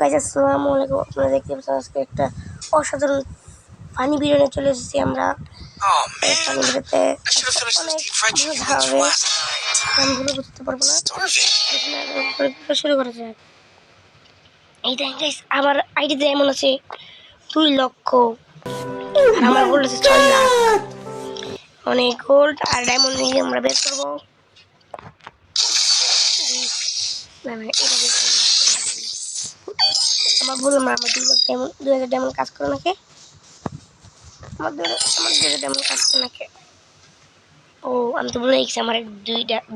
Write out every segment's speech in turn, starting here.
Guys আসসালামু আলাইকুম। আপনারা দেখতে পাচ্ছেন আজকে একটা অসাধারণ ফানি ভিডিও নিয়ে চলে এসেছি আমরা। Oh অনেক বুঝতে পারব না। শুরু করা যাক। এই দেখেন গাইজ আমার আইডিতে এমন আছে দুই লক্ষ। আর আমার গোল্ড আছে ছয় লাখ। অনেক গোল্ড আর ডায়মন্ড নিয়ে আমরা বের করব। না না এটা। আমার বললাম আমার দুই কাজ করে নাকি? আমার দুই কাজ করে নাকি? ও, আমি তো বলে গেছি আমার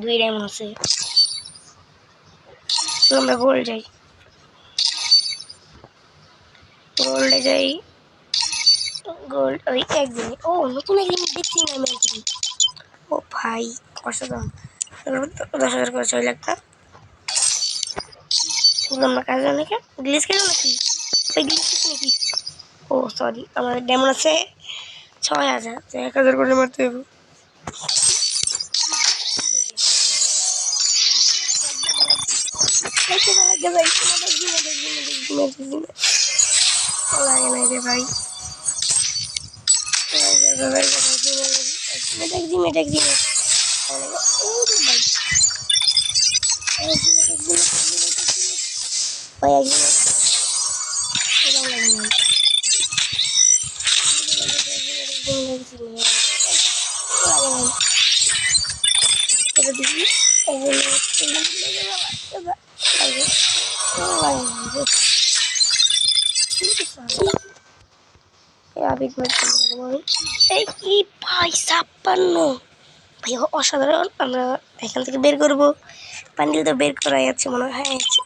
দুই ডায়মন্ড আছে। আমরা গোল্ড যাই। গোল্ডে যাই। গোল্ড ওই একদিন ও, নতুন একদিন দেখছি আমি ও ভাই, অসাধারণ। দশ হাজার করে ছয় লাখ টাকা। বললাম না কাজ নাকি গ্লিস খেলো নাকি ওই গ্লিস নাকি ও সরি আমাদের ডেমন আছে ছয় হাজার এক হাজার করে মারতে হবে লাগে ভাই না রে একদিন আবিদ এই কি ভাই ছাপ্পান্ন ভাই অসাধারণ আমরা এখান থেকে বের করব প্যান্ডেল তো বের করাই যাচ্ছে মনে হয় হ্যাঁ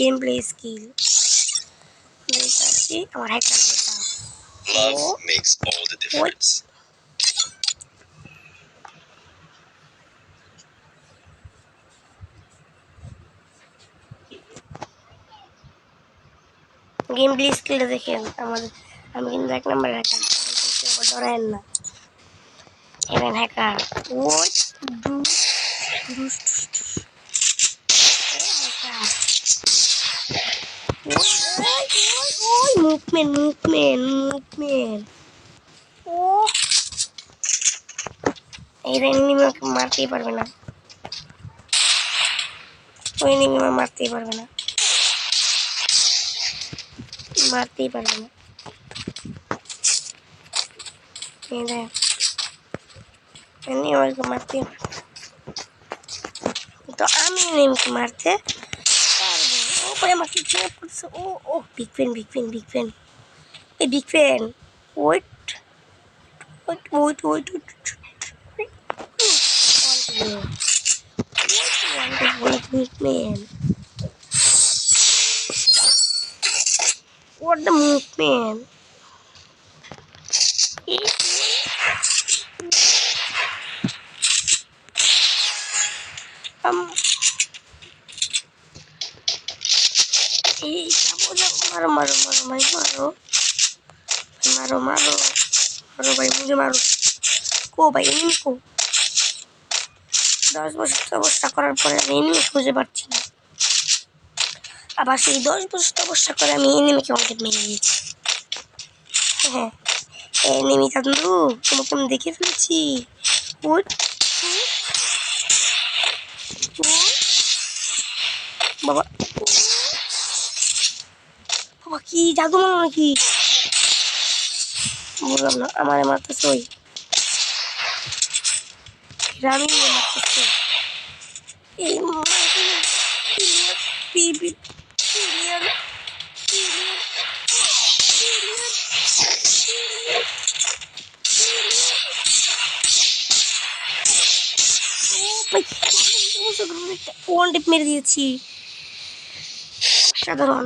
গেম প্লে স্কিল দেখতে পাচ্ছি আমার হ্যাকার যেটা Love makes all the difference. Game play স্কিলটা দেখেন আমাদের আমি কিন্তু এক নম্বর হ্যাকার আবার ডরায়েন না এলেন হ্যাকার ওই ডু ডুস ডুস ডুস মুভমেন্ট মুভমেন্ট মুভমেন্ট ও এই এনিমি আমাকে মারতেই পারবে না ওই এনিমি আমাকে মারতেই পারবে না মারতেই পারবে না এই দেখ এমনি আমাকে মারতে তো আমি নেমকে মারতে পারবো ও ভাই আমাকে ছেড়ে পড়ছে ও ও big fan big fan big fan এই big fan wait wait wait wait wait big man What the movement? Um, যাব মারো মারো মারো ভাই মারো মারো মারো মারো ভাই মুঝে মারো কো ভাই এনিমি কো দশ বছর তপস্যা করার পরে আমি এনিমি খুঁজে পাচ্ছি না আবার সেই দশ বছর তপস্যা করে আমি এনিমিকে অনেক মেরে দিয়েছি হ্যাঁ এনিমি চান্দু তোমাকে আমি দেখে ফেলেছি উঠ। বাবা বাবা কি জাদু মারো নাকি? বললাম না আমার মারতেছে ওই। রামি মারতেছে। এই পিপি টিপ মেরে দিয়েছি। সাধারণ।